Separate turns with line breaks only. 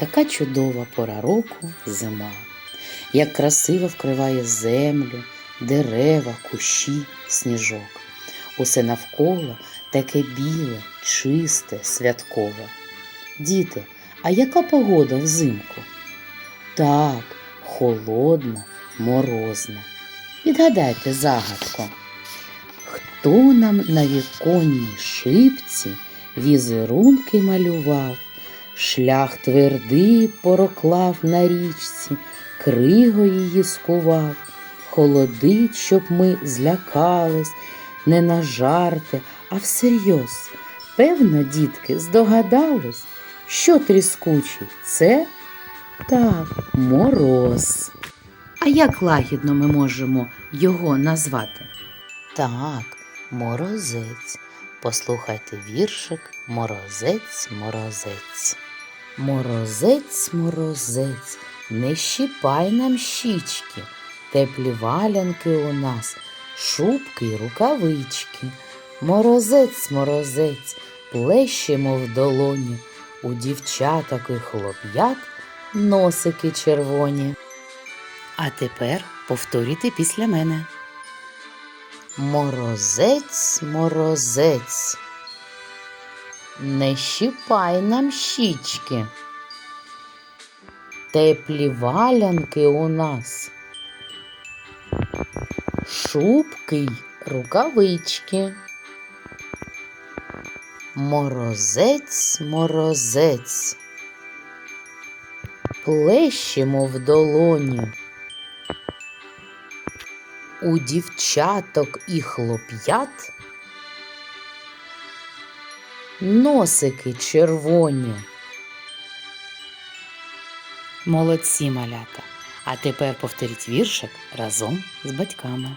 яка чудова пора року зима, як красиво вкриває землю, дерева, кущі, сніжок. Усе навколо таке біле, чисте, святкове. Діти, а яка погода взимку? Так, холодна, морозна. Відгадайте загадку. Хто нам на віконній шипці візерунки малював, шлях твердий пороклав на річці, кригою її скував, холодить, щоб ми злякались, не на жарти, а всерйоз. Певно, дітки, здогадались, що тріскучий це так, мороз. А як лагідно ми можемо його назвати? Так, морозець. Послухайте віршик Морозець, морозець. Морозець, морозець, не щіпай нам щічки, теплі валянки у нас, шубки й рукавички. Морозець, морозець, плещемо в долоні, у дівчаток і хлоп'ят носики червоні. А тепер повторюйте після мене. Морозець, морозець, не щіпай нам щічки. Теплі валянки у нас, шубки й рукавички. Морозець, морозець, плещемо в долоні. У дівчаток і хлоп'ят носики червоні. Молодці малята. А тепер повторіть віршик разом з батьками.